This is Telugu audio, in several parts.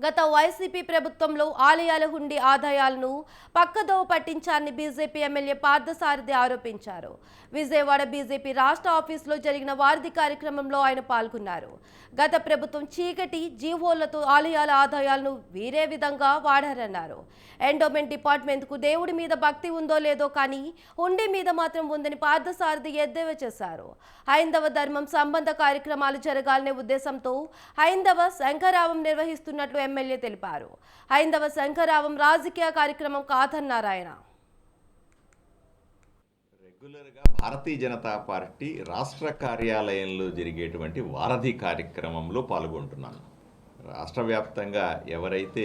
గత వైసీపీ ప్రభుత్వంలో ఆలయాల హుండీ ఆదాయాలను పక్కదోవ పట్టించారని బీజేపీ ఎమ్మెల్యే పార్థసారథి ఆరోపించారు. విజయవాడ బీజేపీ రాష్ట్ర ఆఫీసులో జరిగిన వారధి కార్యక్రమంలో ఆయన పాల్గొన్నారు. గత ప్రభుత్వం చీకటి జీవోలతో ఆలయాల ఆదాయాలను వేరే విధంగా వాడారన్నారు. ఎండోమెంట్ డిపార్ట్మెంట్కు దేవుడి మీద భక్తి ఉందో లేదో కానీ హుండీ మీద మాత్రం ఉందని పార్థసారథి ఎద్దేవా చేశారు. హైందవ ధర్మం సంబంధ కార్యక్రమాలు జరగాలనే ఉద్దేశంతో హైందవ శంకరావం నిర్వహిస్తున్నట్లు ఎమ్మెల్యే తెలిపారు. హైందవ శంకరావం రాజకీయ కార్యక్రమం కాదన్నారాయణ రెగ్యులర్గా భారతీయ జనతా పార్టీ రాష్ట్ర కార్యాలయంలో జరిగేటువంటి వారధి కార్యక్రమంలో పాల్గొంటున్నాను. రాష్ట్ర వ్యాప్తంగా ఎవరైతే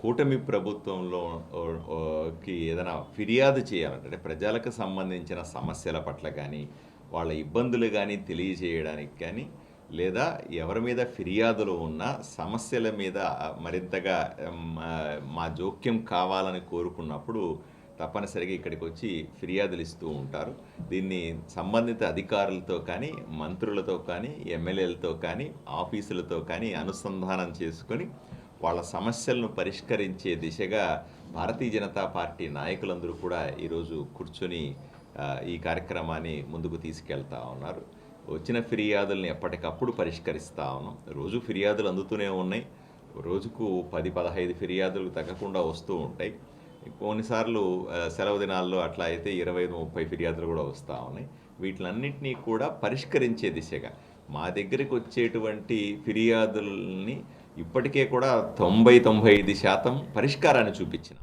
కూటమి ప్రభుత్వంలో ఓ, కి ఏదైనా ఫిర్యాదు చేయాలంటే ప్రజలకు సంబంధించిన సమస్యల పట్ల కానీ వాళ్ళ ఇబ్బందులు కానీ తెలియజేయడానికి కానీ లేదా ఎవరి మీద ఫిర్యాదులు ఉన్నా సమస్యల మీద మరింతగా మా జోక్యం కావాలని కోరుకున్నప్పుడు తప్పనిసరిగా ఇక్కడికి వచ్చి ఫిర్యాదులు ఇస్తూ ఉంటారు. దీన్ని సంబంధిత అధికారులతో కానీ మంత్రులతో కానీ ఎమ్మెల్యేలతో కానీ ఆఫీసులతో కానీ అనుసంధానం చేసుకొని వాళ్ళ సమస్యలను పరిష్కరించే దిశగా భారతీయ జనతా పార్టీ నాయకులందరూ కూడా ఈరోజు కూర్చొని ఈ కార్యక్రమాన్ని ముందుకు తీసుకెళ్తా ఉన్నారు. వచ్చిన ఫిర్యాదుల్ని ఎప్పటికప్పుడు పరిష్కరిస్తా ఉన్నాం రోజు ఫిర్యాదులు అందుతూనే ఉన్నాయి. రోజుకు పది పదహైదు ఫిర్యాదులు తగ్గకుండా వస్తూ ఉంటాయి. కొన్నిసార్లు సెలవు దినాల్లో అట్లా అయితే ఇరవై ముప్పై ఫిర్యాదులు కూడా వస్తూ ఉన్నాయి. వీటిలన్నింటినీ కూడా పరిష్కరించే దిశగా మా దగ్గరికి వచ్చేటువంటి ఫిర్యాదుల్ని ఇప్పటికే కూడా తొంభై తొంభై ఐదు శాతం పరిష్కారాన్ని చూపించిన.